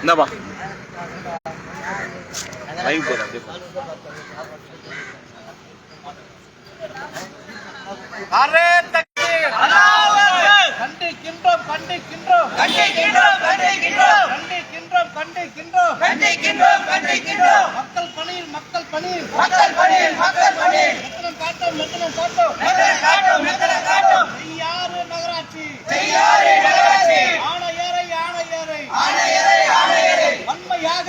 இந்தாப்பா லைவ் போதும் அப்படியே போ. அரே தக்பீர் கண்டிக்கின்றோம் கண்டிக்கின்றோம் கண்டிக்கின்றோம் கண்டிக்கின்றோம் கண்டிக்கின்றோம் கண்டிக்கின்றோம் கண்டிக்கின்றோம் கண்டிக்கின்றோம் மக்கள் பணியில் மக்கள் பணியில். மக்கள் பணியில் மக்கள் பணியில். மெத்தனம் காட்டும் மெத்தனை காட்டும் மெத்தனை காட்டும் செய்யாறு நகராட்சி செய்யாறு நகராட்சி ஆணையரை ஆணையரை ஆணையரை ஆணையரை வன்மையாக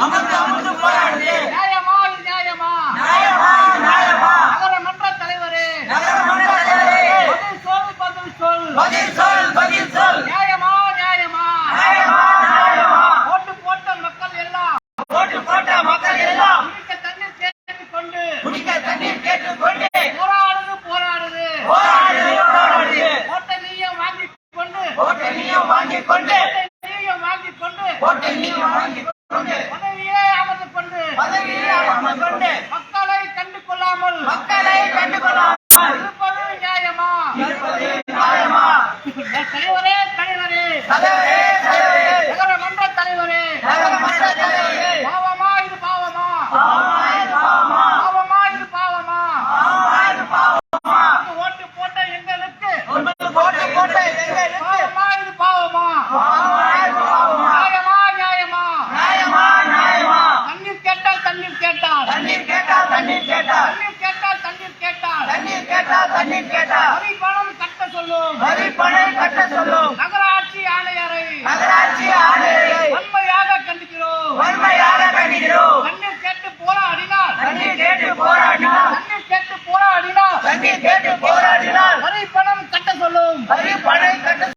அமர்ந்து அமர்ந்து போராடுது. நியாயமா இது நியாயமா? நியாயமா நியாயமா. நகரமன்ற தலைவரே. நகரமன்ற தலைவரே. பதில் சொல் பதில் சொல். பதில் சொல் பதில் சொல். நியாயமா நியாயமா? நியாயமா நியாயமா. ஓட்டு போட்ட மக்கள் எல்லாம். ஓட்டு போட்ட மக்கள் எல்லாம். குடிக்க தண்ணீர் கேட்டுக் கொண்டு. குடிக்க தண்ணீர் கேட்டுக்கொண்டு போராடுது போராடுது. போராடுது போராடுது. ஓட்டை நீயும் வாங்கிக் கொண்டு. ஓட்டை நீயும் வாங்கிக் கொண்டு. ஓட்டை நீயும் வாங்கிக் கொண்டு. ஓட்டை நீயும் வாங்கிக் கேட்டா தண்ணீர் கேட்டா. வரி பணம் கட்ட சொல்லும். வரி பணம் கட்ட சொல்லும். நகராட்சி ஆணையரை நகராட்சி ஆணையரை வன்மையாக கண்டிக்கிறோம். வன்மையாக கண்டிக்கிறோம். தண்ணீர் கேட்டு போராடினால். தண்ணீர் கேட்டு போராடினால். தண்ணீர் கேட்டு போராடினால். தண்ணீர் கேட்டு போராடினால். வரி பணம் கட்ட சொல்லும். வரி பணம் கட்ட